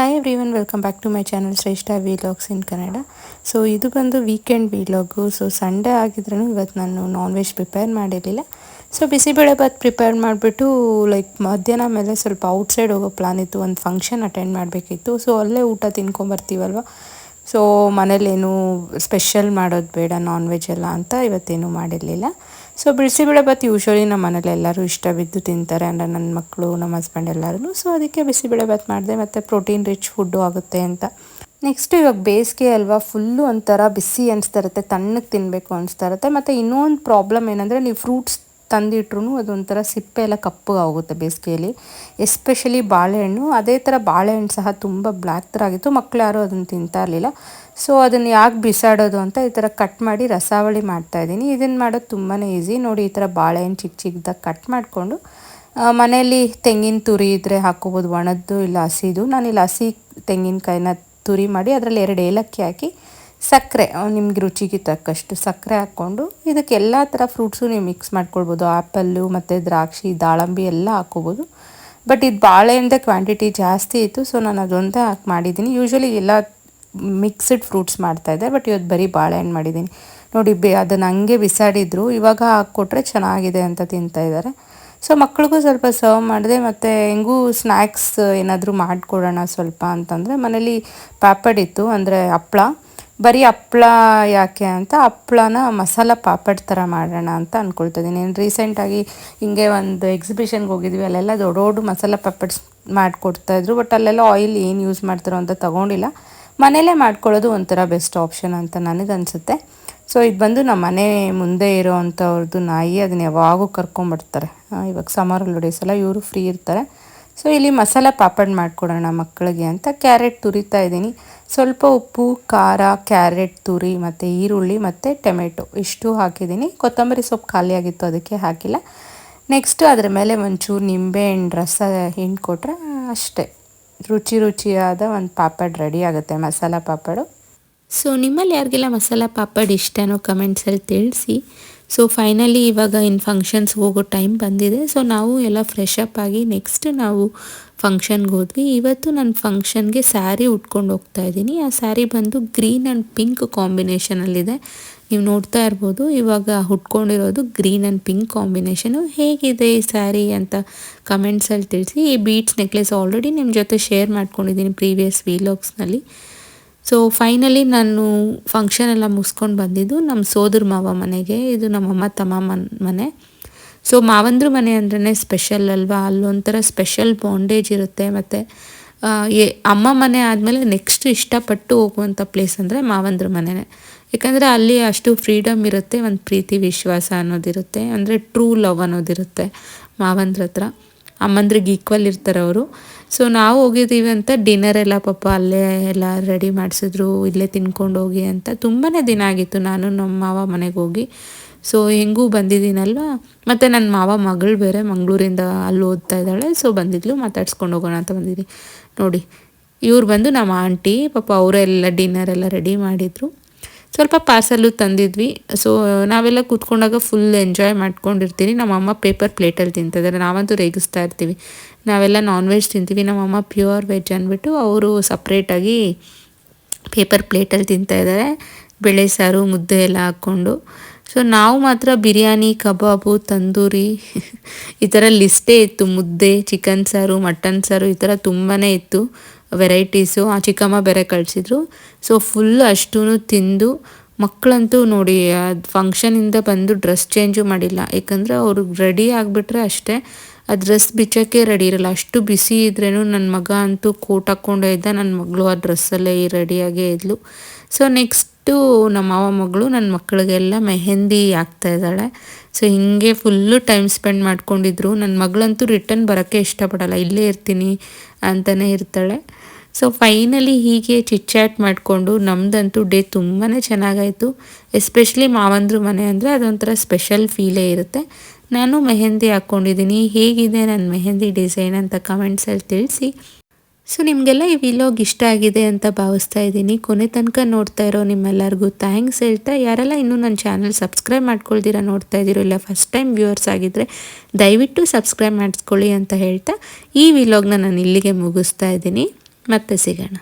Hi every welcome back to my channel Shreshta vlogs in Kannada so ಇದು ಬಂದು weekend vlog so Sunday ಆಗಿದ್ರೂ ಇವತ್ತು ನಾನು non veg prepare ಮಾಡಿರಲಿಲ್ಲ so bisi bele bath prepare ಮಾಡಿಬಿಟ್ಟು ಲೈಕ್ ಮಧ್ಯಾಹ್ನ ಮೇಲೆ ಸ್ವಲ್ಪ ಔಟ್ಸೈಡ್ ಹೋಗೋ ಪ್ಲಾನ್ ಇತ್ತು. ಒಂದು ಫಂಕ್ಷನ್ ಅಟೆಂಡ್ ಮಾಡಬೇಕಿತ್ತು. ಸೊ ಅಲ್ಲೇ ಊಟ ತಿನ್ಕೊಂಬರ್ತೀವಲ್ವ? ಸೊ ಮನೇಲೇನು ಸ್ಪೆಷಲ್ ಮಾಡೋದು ಬೇಡ ನಾನ್ ವೆಜ್ ಎಲ್ಲ ಅಂತ ಇವತ್ತೇನು ಮಾಡಿರಲಿಲ್ಲ. ಸೊ ಬಿಸಿಬೇಳೆ ಬಾತ್ ಯೂಶ್ವಲಿ ನಮ್ಮ ಮನೇಲಿ ಎಲ್ಲರೂ ಇಷ್ಟ ಬಿದ್ದು ತಿಂತಾರೆ. ಅಂದರೆ ನನ್ನ ಮಕ್ಕಳು ನಮ್ಮ ಹಸ್ಬೆಂಡ್ ಎಲ್ಲರೂ ಸೊ ಅದಕ್ಕೆ ಬಿಸಿಬೇಳೆ ಬಾತ್ ಮಾಡಿದೆ. ಮತ್ತು ಪ್ರೋಟೀನ್ ರಿಚ್ ಫುಡ್ಡು ಆಗುತ್ತೆ ಅಂತ. ನೆಕ್ಸ್ಟ್ ಇವಾಗ ಬೇಸಿಗೆ ಅಲ್ವಾ ಫುಲ್ಲು ಒಂಥರ ಬಿಸಿ ಅನಿಸ್ತಾ ಇರುತ್ತೆ. ತಣ್ಣಗೆ ತಿನ್ನಬೇಕು ಅನಿಸ್ತಾ ಇರುತ್ತೆ. ಮತ್ತು ಇನ್ನೊಂದು ಪ್ರಾಬ್ಲಮ್ ಏನಂದರೆ, ನೀವು ಫ್ರೂಟ್ಸ್ ತಂದಿಟ್ರು ಅದೊಂಥರ ಸಿಪ್ಪೆ ಎಲ್ಲ ಕಪ್ಪಗಾಗುತ್ತೆ ಬೇಸಿಗೆಯಲ್ಲಿ. ಎಸ್ಪೆಷಲಿ ಬಾಳೆಹಣ್ಣು. ಅದೇ ಥರ ಬಾಳೆಹಣ್ಣು ಸಹ ತುಂಬ ಬ್ಲ್ಯಾಕ್ ಥರ ಆಗಿತ್ತು. ಮಕ್ಕಳು ಯಾರೂ ಅದನ್ನು ತಿಂತಾ ಇರಲಿಲ್ಲ. ಸೊ ಅದನ್ನು ಯಾಕೆ ಬಿಸಾಡೋದು ಅಂತ ಈ ಥರ ಕಟ್ ಮಾಡಿ ರಸಾವಳಿ ಮಾಡ್ತಾಯಿದ್ದೀನಿ ಇದನ್ನು ಮಾಡೋದು ತುಂಬಾ ಈಸಿ ನೋಡಿ ಈ ಥರ ಬಾಳೆಹಣ್ಣು ಚಿಕ್ಕ ಚಿಕ್ಕದಾಗಿ ಕಟ್ ಮಾಡಿಕೊಂಡು ಮನೆಯಲ್ಲಿ ತೆಂಗಿನ ತುರಿ ಇದ್ದರೆ ಹಾಕೋಬೋದು ಒಣದ್ದು ಇಲ್ಲ ಹಸಿದು. ನಾನಿಲ್ಲಿ ಹಸಿ ತೆಂಗಿನಕಾಯಿನ ತುರಿ ಮಾಡಿ ಅದರಲ್ಲಿ ಎರಡು ಏಲಕ್ಕಿ ಹಾಕಿ ಸಕ್ಕರೆ ನಿಮ್ಗೆ ರುಚಿಗೆ ತಕ್ಕಷ್ಟು ಸಕ್ಕರೆ ಹಾಕ್ಕೊಂಡು ಇದಕ್ಕೆ ಎಲ್ಲ ಥರ ಫ್ರೂಟ್ಸು ನೀವು ಮಿಕ್ಸ್ ಮಾಡ್ಕೊಳ್ಬೋದು. ಆ್ಯಪಲ್ಲು ಮತ್ತು ದ್ರಾಕ್ಷಿ, ದಾಳಂಬಿ ಎಲ್ಲ ಹಾಕ್ಕೋಬೋದು ಬಟ್ ಇದು ಬಾಳೆಯಿಂದ ಕ್ವಾಂಟಿಟಿ ಜಾಸ್ತಿ ಇತ್ತು ಸೊ ನಾನು ಅದೊಂದೇ ಹಾಕಿ ಮಾಡಿದ್ದೀನಿ. ಯೂಶ್ವಲಿ ಎಲ್ಲ ಮಿಕ್ಸ್ಡ್ ಫ್ರೂಟ್ಸ್ ಮಾಡ್ತಾಯಿದ್ದೆ ಬಟ್ ಇವತ್ತು ಬರೀ ಬಾಳೆಹಣ್ಣು ಮಾಡಿದ್ದೀನಿ. ನೋಡಿ, ಬೇ, ಅದನ್ನು ಹಂಗೆ ಬಿಸಾಡಿದ್ರು. ಇವಾಗ ಹಾಕ್ಕೊಟ್ರೆ ಚೆನ್ನಾಗಿದೆ ಅಂತ ತಿಂತಾ ಇದ್ದಾರೆ. ಸೊ ಮಕ್ಳಿಗೂ ಸ್ವಲ್ಪ ಸರ್ವ್ ಮಾಡಿದೆ, ಮತ್ತು ಹೆಂಗೂ ಸ್ನ್ಯಾಕ್ಸ್ ಏನಾದರೂ ಮಾಡಿಕೊಡೋಣ ಸ್ವಲ್ಪ ಅಂತಂದರೆ ಮನೇಲಿ ಪಾಪಡ್ ಇತ್ತು, ಅಂದರೆ ಹಪ್ಳ. ಬರೀ ಹಪ್ಳ ಯಾಕೆ ಅಂತ, ಹಪ್ಳನ ಮಸಾಲ ಪಾಪಡ್ ಥರ ಮಾಡೋಣ ಅಂತ ಅಂದ್ಕೊಳ್ತಿದ್ದೀನಿ ಏನು ರೀಸೆಂಟಾಗಿ ಹಿಂಗೆ ಒಂದು ಎಕ್ಸಿಬಿಷನ್ಗೆ ಹೋಗಿದ್ವಿ, ಅಲ್ಲೆಲ್ಲ ದೊಡ್ಡ ದೊಡ್ಡ ಮಸಾಲ ಪಾಪಡ್ಸ್ ಮಾಡಿಕೊಡ್ತಾಯಿದ್ರು ಬಟ್ ಅಲ್ಲೆಲ್ಲ ಆಯಿಲ್ ಏನು ಯೂಸ್ ಮಾಡ್ತಾರೋ ಅಂತ ತೊಗೊಂಡಿಲ್ಲ. ಮನೇಲೇ ಮಾಡ್ಕೊಳ್ಳೋದು ಒಂಥರ ಬೆಸ್ಟ್ ಆಪ್ಷನ್ ಅಂತ ನನಗನ್ಸುತ್ತೆ. ಸೊ ಇದು ಬಂದು ನಮ್ಮ ಮನೆ ಮುಂದೆ ಇರೋ ಅಂಥವ್ರದ್ದು ನಾಯಿ, ಅದನ್ನ ಯಾವಾಗೂ ಕರ್ಕೊಂಬರ್ತಾರೆ. ಇವಾಗ ಸಮರ್ ಹಾಲಿಡೇಸ್ ಎಲ್ಲ ಇವರು ಫ್ರೀ ಇರ್ತಾರೆ. ಸೊ ಇಲ್ಲಿ ಮಸಾಲ ಪಾಪಡ್ ಮಾಡಿಕೊಡೋಣ ಮಕ್ಕಳಿಗೆ ಅಂತ ಕ್ಯಾರೆಟ್ ತುರಿತಾ ಇದ್ದೀನಿ. ಸ್ವಲ್ಪ ಉಪ್ಪು, ಖಾರ, ಕ್ಯಾರೆಟ್ ತುರಿ ಮತ್ತು ಈರುಳ್ಳಿ ಮತ್ತು ಟೊಮೆಟೊ ಇಷ್ಟು ಹಾಕಿದ್ದೀನಿ. ಕೊತ್ತಂಬರಿ ಸೊಪ್ಪು ಖಾಲಿಯಾಗಿತ್ತು ಅದಕ್ಕೆ ಹಾಕಿಲ್ಲ. ನೆಕ್ಸ್ಟು ಅದರ ಮೇಲೆ ಒಂಚೂರು ನಿಂಬೆಹಣ್ಣು ರಸ ಹಿಂಡ್ಕೊಟ್ರೆ ಅಷ್ಟೇ. ರುಚಿ ರುಚಿಯಾದ ಒಂದು ಪಾಪಡ್ ರೆಡಿ ಆಗುತ್ತೆ ಮಸಾಲ ಪಾಪಡು. ಸೊ ನಿಮ್ಮಲ್ಲಿ ಯಾರಿಗೆಲ್ಲ ಮಸಾಲ ಪಾಪಡ್ ಇಷ್ಟನೋ ಕಮೆಂಟ್ಸಲ್ಲಿ ತಿಳಿಸಿ. ಸೊ ಫೈನಲಿ ಇವಾಗ ಇನ್ನು ಫಂಕ್ಷನ್ಸ್ ಹೋಗೋ ಟೈಮ್ ಬಂದಿದೆ. ಸೊ ನಾವು ಎಲ್ಲ ಫ್ರೆಶ್ ಅಪ್ ಆಗಿ ನೆಕ್ಸ್ಟ್ ನಾವು ಫಂಕ್ಷನ್ಗೆ ಹೋದ್ವಿ. ಇವತ್ತು ನಾನು ಫಂಕ್ಷನ್ಗೆ ಸ್ಯಾರಿ ಉಟ್ಕೊಂಡು ಹೋಗ್ತಾ ಇದ್ದೀನಿ. ಆ ಸ್ಯಾರಿ ಬಂದು ಗ್ರೀನ್ ಆ್ಯಂಡ್ ಪಿಂಕ್ ಕಾಂಬಿನೇಷನಲ್ಲಿದೆ ನೀವು ನೋಡ್ತಾ ಇರ್ಬೋದು, ಇವಾಗ ಹುಟ್ಕೊಂಡಿರೋದು ಗ್ರೀನ್ ಆ್ಯಂಡ್ ಪಿಂಕ್ ಕಾಂಬಿನೇಷನು ಹೇಗಿದೆ ಈ ಸ್ಯಾರಿ ಅಂತ ಕಮೆಂಟ್ಸಲ್ಲಿ ತಿಳಿಸಿ. ಈ ಬೀಟ್ಸ್ ನೆಕ್ಲೆಸ್ ಆಲ್ರೆಡಿ ನಿಮ್ಮ ಜೊತೆ ಶೇರ್ ಮಾಡ್ಕೊಂಡಿದ್ದೀನಿ ಪ್ರೀವಿಯಸ್ ವೀಲಾಗ್ಸ್ನಲ್ಲಿ ಸೊ ಫೈನಲಿ ನಾನು ಫಂಕ್ಷನ್ ಎಲ್ಲ ಮುಗಿಸ್ಕೊಂಡು ಬಂದಿದ್ದು ನಮ್ಮ ಸೋದರ ಮಾವ ಮನೆಗೆ. ಇದು ನಮ್ಮಮ್ಮ ತಮ್ಮ ಮನ್, ಮನೆ. ಸೊ ಮಾವಂದ್ರ ಮನೆ ಅಂದ್ರೇ ಸ್ಪೆಷಲ್ ಅಲ್ವಾ? ಅಲ್ಲೊಂಥರ ಸ್ಪೆಷಲ್ ಬಾಂಡೇಜ್ ಇರುತ್ತೆ. ಮತ್ತು ಅಮ್ಮ ಮನೆ ಆದಮೇಲೆ ನೆಕ್ಸ್ಟ್ ಇಷ್ಟಪಟ್ಟು ಹೋಗುವಂಥ ಪ್ಲೇಸ್ ಅಂದರೆ ಮಾವಂದ್ರ ಮನೆಯೇ ಯಾಕಂದರೆ ಅಲ್ಲಿ ಅಷ್ಟು ಫ್ರೀಡಮ್ ಇರುತ್ತೆ, ಒಂದು ಪ್ರೀತಿ, ವಿಶ್ವಾಸ ಅನ್ನೋದಿರುತ್ತೆ. ಅಂದರೆ ಟ್ರೂ ಲವ್ ಅನ್ನೋದಿರುತ್ತೆ ಮಾವಂದ್ರ ಹತ್ರ. ಅಮ್ಮಂದ್ರಿಗೆ ಈಕ್ವಲ್ ಇರ್ತಾರೆ ಅವರು ಸೊ ನಾವು ಹೋಗಿದ್ದೀವಿ ಅಂತ ಡಿನ್ನರ್ ಎಲ್ಲ ಪಾಪ ಅಲ್ಲೇ ಎಲ್ಲ ರೆಡಿ ಮಾಡಿಸಿದ್ರು, ಇಲ್ಲೇ ತಿನ್ಕೊಂಡು ಹೋಗಿ ಅಂತ. ತುಂಬಾ ದಿನ ಆಗಿತ್ತು ನಾನು ನಮ್ಮ ಮಾವ ಮನೆಗೆ ಹೋಗಿ. ಸೊ ಹೆಂಗೂ ಬಂದಿದ್ದೀನಲ್ವ? ಮತ್ತು ನನ್ನ ಮಾವ ಮಗಳು ಬೇರೆ ಮಂಗಳೂರಿಂದ ಅಲ್ಲಿ ಓದ್ತಾ ಇದ್ದಾಳೆ. ಸೊ ಬಂದಿದ್ಲು, ಮಾತಾಡ್ಸ್ಕೊಂಡು ಹೋಗೋಣ ಅಂತ ಬಂದಿದ್ದೀನಿ. ನೋಡಿ, ಇವ್ರು ಬಂದು ನಮ್ಮ ಆಂಟಿ ಪಾಪ ಅವರೆಲ್ಲ ಡಿನ್ನರ್ ಎಲ್ಲ ರೆಡಿ ಮಾಡಿದರು. ಸ್ವಲ್ಪ ಪಾರ್ಸಲ್ಲು ತಂದಿದ್ವಿ. ಸೊ ನಾವೆಲ್ಲ ಕೂತ್ಕೊಂಡಾಗ ಫುಲ್ ಎಂಜಾಯ್ ಮಾಡ್ಕೊಂಡಿರ್ತೀನಿ. ನಮ್ಮಮ್ಮ ಪೇಪರ್ ಪ್ಲೇಟಲ್ಲಿ ತಿಂತಿದ್ದಾರೆ ನಾವಂತೂ ರೇಗಿಸ್ತಾ ಇರ್ತೀವಿ. ನಾವೆಲ್ಲ ನಾನ್ ವೆಜ್ ತಿಂತೀವಿ ನಮ್ಮಮ್ಮ ಪ್ಯೂರ್ ವೆಜ್ ಅಂದ್ಬಿಟ್ಟು ಅವರು ಸಪ್ರೇಟಾಗಿ ಪೇಪರ್ ಪ್ಲೇಟಲ್ಲಿ ತಿಂತಾಯಿದ್ದಾರೆ ಬೇಳೆ ಸಾರು, ಮುದ್ದೆ ಎಲ್ಲ ಹಾಕ್ಕೊಂಡು. ಸೊ ನಾವು ಮಾತ್ರ ಬಿರಿಯಾನಿ, ಕಬಾಬು, ತಂದೂರಿ ಈ ಥರ ಲಿಸ್ಟೇ ಇತ್ತು. ಮುದ್ದೆ ಚಿಕನ್ ಸಾರು ಮಟನ್ ಸಾರು ಈ ಥರ ತುಂಬಾ ಇತ್ತು. ವೆರೈಟೀಸು. ಆ ಚಿಕ್ಕಮ್ಮ ಬೇರೆ ಕಳಿಸಿದ್ರು. ಸೊ ಫುಲ್ ಅಷ್ಟೂ ತಿಂದು, ಮಕ್ಕಳಂತೂ ನೋಡಿ, ಅದು ಫಂಕ್ಷನಿಂದ ಬಂದು ಡ್ರೆಸ್ ಚೇಂಜು ಮಾಡಿಲ್ಲ. ಯಾಕಂದರೆ ಅವರು ರೆಡಿ ಆಗಿಬಿಟ್ರೆ ಅಷ್ಟೇ, ಆ ಡ್ರೆಸ್ ಬಿಚ್ಚೋಕ್ಕೆ ರೆಡಿ ಇರಲ್ಲ. ಅಷ್ಟು ಬಿಸಿ ಇದ್ರೂ ನನ್ನ ಮಗ ಅಂತೂ ಕೋಟ್ ಹಾಕ್ಕೊಂಡೇ ಇದ್ದ ನನ್ನ ಮಗಳು ಆ ಡ್ರೆಸ್ಸಲ್ಲೇ ರೆಡಿಯಾಗೇ ಇದ್ಲು. ಸೊ ನೆಕ್ಸ್ಟು ನಮ್ಮ ಮಾವ ಮಗಳು ನನ್ನ ಮಕ್ಕಳಿಗೆಲ್ಲ ಮೆಹೆಂದಿ ಆಗ್ತಾ ಇದ್ದಾಳೆ. ಸೊ ಹಿಂಗೆ ಫುಲ್ಲು ಟೈಮ್ ಸ್ಪೆಂಡ್ ಮಾಡ್ಕೊಂಡಿದ್ರು. ನನ್ನ ಮಗಳಂತೂ ರಿಟರ್ನ್ ಬರೋಕ್ಕೆ ಇಷ್ಟಪಡಲ್ಲ. ಇಲ್ಲೇ ಇರ್ತೀನಿ ಅಂತಲೇ ಇರ್ತಾಳೆ. ಸೊ ಫೈನಲಿ ಹೀಗೆ ಚಿಟ್ ಚಾಟ್ ಮಾಡಿಕೊಂಡು ನಮ್ದಂತೂ ಡೇ ತುಂಬಾ ಚೆನ್ನಾಗಾಯಿತು. ಎಸ್ಪೆಷಲಿ ಮಾವಂದ್ರ ಮನೆ ಅಂದರೆ ಅದೊಂಥರ ಸ್ಪೆಷಲ್ ಫೀಲೇ ಇರುತ್ತೆ. ನಾನು ಮೆಹಂದಿ ಹಾಕ್ಕೊಂಡಿದ್ದೀನಿ. ಹೇಗಿದೆ ನನ್ನ ಮೆಹಂದಿ ಡಿಸೈನ್ ಅಂತ ಕಮೆಂಟ್ಸಲ್ಲಿ ತಿಳಿಸಿ. ಸೊ ನಿಮಗೆಲ್ಲ ಈ ವಿಲೋಗ್ ಇಷ್ಟ ಆಗಿದೆ ಅಂತ ಭಾವಿಸ್ತಾ ಇದ್ದೀನಿ. ಕೊನೆ ತನಕ ನೋಡ್ತಾ ಇರೋ ನಿಮ್ಮೆಲ್ಲರಿಗೂ ಥ್ಯಾಂಕ್ಸ್ ಹೇಳ್ತಾ. ಯಾರೆಲ್ಲ ಇನ್ನೂ ನನ್ನ ಚಾನಲ್ ಸಬ್ಸ್ಕ್ರೈಬ್ ಮಾಡ್ಕೊಳ್ದಿರ ನೋಡ್ತಾ ಇದ್ದೀರೋ ಇಲ್ಲ ಫಸ್ಟ್ ಟೈಮ್ ವ್ಯೂವರ್ಸ್ ಆಗಿದ್ದರೆ ದಯವಿಟ್ಟು ಸಬ್ಸ್ಕ್ರೈಬ್ ಮಾಡಿಸ್ಕೊಳ್ಳಿ ಅಂತ ಹೇಳ್ತಾ. ಈ ವಿಲಾಗ್ನ ನಾನು ಇಲ್ಲಿಗೆ ಮುಗಿಸ್ತಾ ಇದ್ದೀನಿ. ಮತ್ತೆ ಸಿಗೋಣ